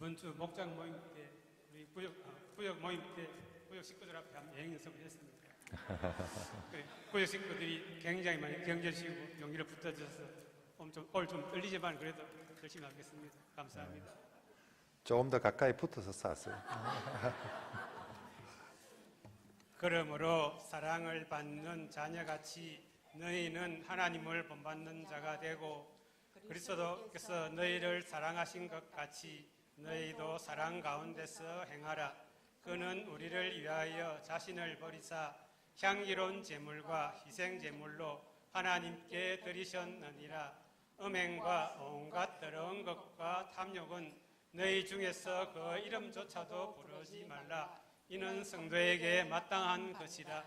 이번 주 목장 모임 때 우리 구역 아, 구역 모임 때 구역 식구들 앞에 한번 여행 연습을 했습니다. 그래, 구역 식구들이 굉장히 많이 경제시고 용기를 붙어줘서 올좀 떨리지만 그래도 열심히 하겠습니다. 감사합니다. 조금 더 가까이 붙어서 쌌어요. 그러므로 사랑을 받는 자녀같이 너희는 하나님을 본받는 자가 되고 그리스도께서 너희를 사랑하신 것 같이 너희도 사랑 가운데서 행하라. 그는 우리를 위하여 자신을 버리사 향기로운 제물과 희생 제물로 하나님께 드리셨느니라. 음행과 온갖 더러운 것과 탐욕은 너희 중에서 그 이름조차도 부르지 말라. 이는 성도에게 마땅한 것이라.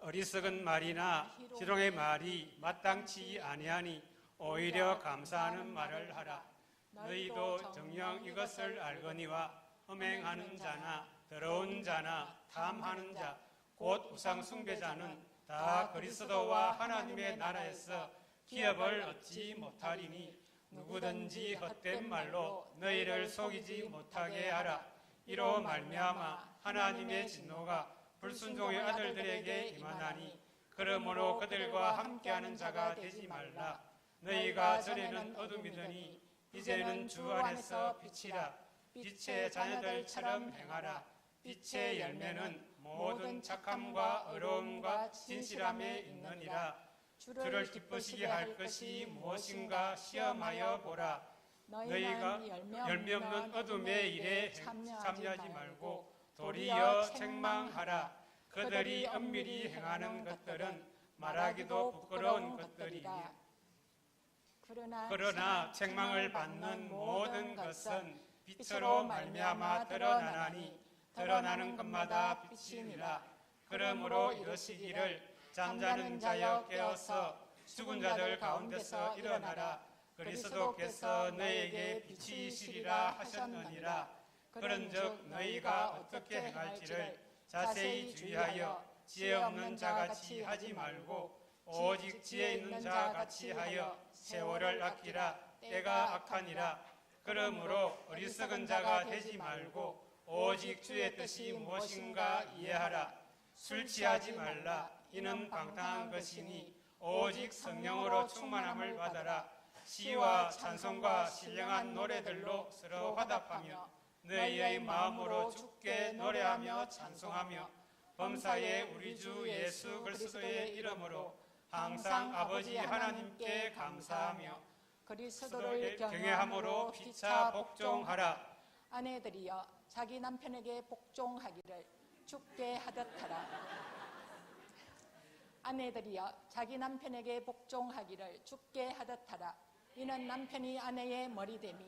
어리석은 말이나 희롱의 말이 마땅치 아니하니 오히려 감사하는 말을 하라. 너희도 정녕 이것을 알거니와 흠행하는 자나 더러운 자나 탐하는 자, 곧 우상 숭배자는 다 그리스도와 하나님의 나라에서 기업을 얻지 못하리니 누구든지 헛된 말로 너희를 속이지 못하게 하라. 이로 말미암아 하나님의 진노가 불순종의 아들들에게 임하나니 그러므로 그들과 함께하는 자가 되지 말라. 너희가 전에는 어둠이더니 이제는 주 안에서 빛이라. 빛의 자녀들처럼 행하라. 빛의 열매는 모든 착함과 의로움과 진실함에 있느니라. 주를 기쁘시게 할 것이 무엇인가 시험하여 보라. 너희가 열매 없는 어둠의 일에 참여하지 말고 도리어 책망하라. 그들이 엄밀히 행하는 것들은 말하기도 부끄러운 것들이니 그러나, 그러나 책망을 받는 모든 것은 빛으로 말미암아 드러나나니 드러나는 것마다 빛이니라. 그러므로 이러시기를 잠자는 자여 깨어서 죽은 자들 가운데서 일어나라. 그리스도께서 너에게 빛이시리라 하셨느니라. 그런즉 너희가 어떻게 행할지를 자세히 주의하여 지혜 없는 자같이 하지 말고 오직 지혜 있는 자 같이 하여 세월을 아끼라. 때가 악하니라. 그러므로 어리석은 자가 되지 말고 오직 주의 뜻이 무엇인가 이해하라. 술 취하지 말라. 이는 방탕한 것이니 오직 성령으로 충만함을 받아라. 시와 찬송과 신령한 노래들로 서로 화답하며 너희의 마음으로 주께 노래하며 찬송하며 범사의 우리 주 예수 그리스도의 이름으로 항상 아버지 하나님께 감사하며 그리스도를 경외함으로 피차 복종하라 아내들이여 자기 남편에게 복종하기를 죽게 하듯 하라. 아내들이여 자기 남편에게 복종하기를 죽게 하듯 하라. 이는 남편이 아내의 머리됨이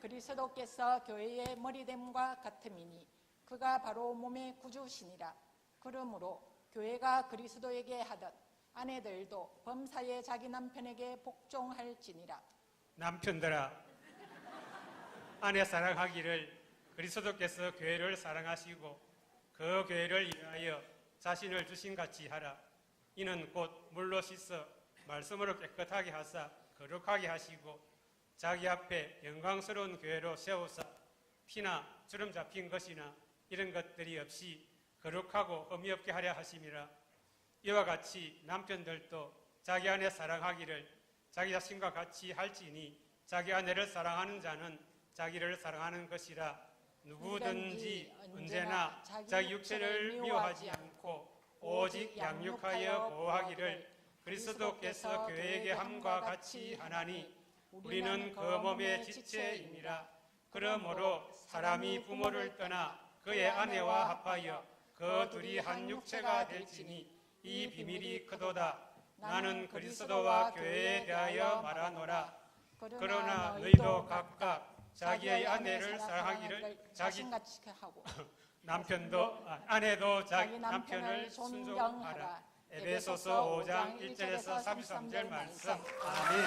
그리스도께서 교회의 머리됨과 같음이니 그가 바로 몸의 구주시니라. 그러므로 교회가 그리스도에게 하듯 아내들도 범사에 자기 남편에게 복종할지니라. 남편들아 아내 사랑하기를 그리스도께서 교회를 사랑하시고 그 교회를 위하여 자신을 주신 같이 하라 이는 곧 물로 씻어 말씀으로 깨끗하게 하사 거룩하게 하시고 자기 앞에 영광스러운 교회로 세우사 피나 주름 잡힌 것이나 이런 것들이 없이 거룩하고 흠이 없게 하려 하심이라 이와 같이 남편들도 자기 아내 사랑하기를 자기 자신과 같이 할지니 자기 아내를 사랑하는 자는 자기를 사랑하는 것이라 누구든지 언제나 자기 육체를 미워하지 않고 오직 양육하여 보호하기를 그리스도께서 교회에게 함과 같이 하나니 우리는 그 몸의 지체임이라 그러므로 사람이 부모를 떠나 그의 아내와 합하여 그 둘이 한 육체가 될지니 이 비밀이 크도다 나는 그리스도와 교회에 대하여 말하노라 그러나 너희도 각각 자기의 아내를 사랑하기를 자기 자신같이 하고 남편도 아, 아내도 자기 남편을 순종하라. 존경하라. 에베소서 5장 1절에서 33절 말씀. 아멘.